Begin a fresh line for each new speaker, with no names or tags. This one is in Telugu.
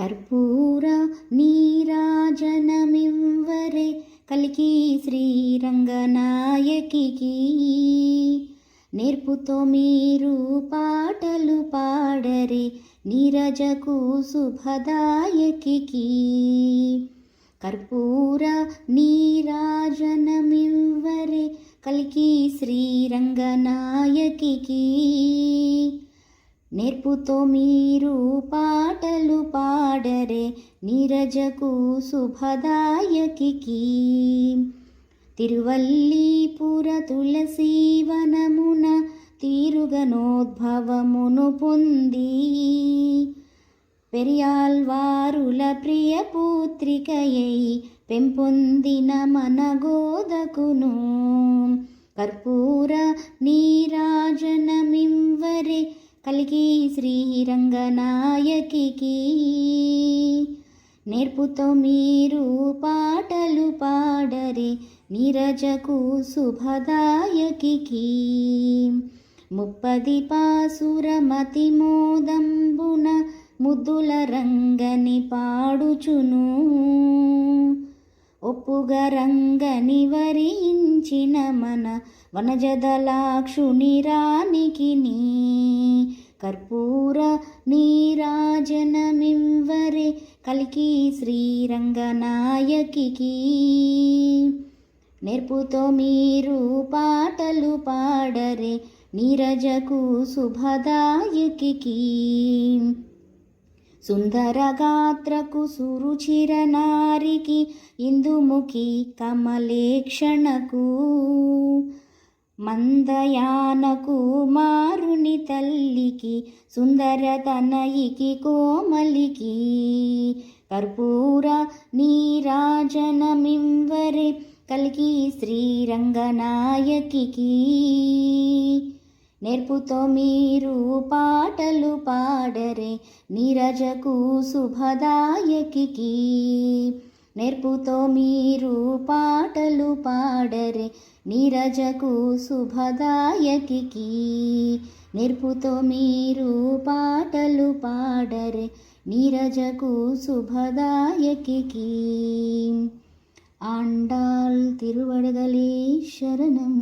కర్పూర నీరాజనమివ్వరే కలికి శ్రీరంగనాయకి నేర్పుతో మీరు పాటలు పాడరే నీరజకు శుభదాయకి కర్పూర నీరాజనమివ్వరే కలికి శ్రీరంగనాయకి నేర్పుతో మీరు పాట పాడరే నీరజకు శుభదాయకి తిరువల్లీపుర తులసీవనమున తీరుగనోద్భవమును పొంది. పెరియాల్వారుల ప్రియ పూత్రికయై పెంపొందిన మన గోదకును కర్పూర నీరాజనమింవరే కలిగి శ్రీరంగనాయకి నేర్పుతో మీరు పాటలు పాడరే నీరజకు శుభదాయకి ముప్పది పాసురమతి మోదంబున ముద్దుల రంగని పాడుచును. ఒప్పుగా రంగని వరించిన మన వనజదలాక్షుని రానికి నీ కర్పూర నీరాజనమివ్వరే కలికి శ్రీరంగనాయకి నేర్పుతో మీరు పాటలు పాడరే నీరజకు శుభదాయకి సుందరగాత్రకు సురుచిర నారికి ఇందుముఖి కమలేక్షణకు. మందయానకు మారుని తల్లికి సుందర తనయికి కోమలికి. కర్పూర నీరాజనమింవరే కలిగి శ్రీరంగనాయకి నేర్పుతో మీరు పాటలు పాడరే నీరజకు శుభదాయకి నేర్పుతో మీరు పాటలు పాడరే నీరజకు శుభదాయకి నేర్పుతో మీరు పాటలు పాడరే నీరజకు శుభదాయకి ఆండాల్ తిరువడగలే శరణం.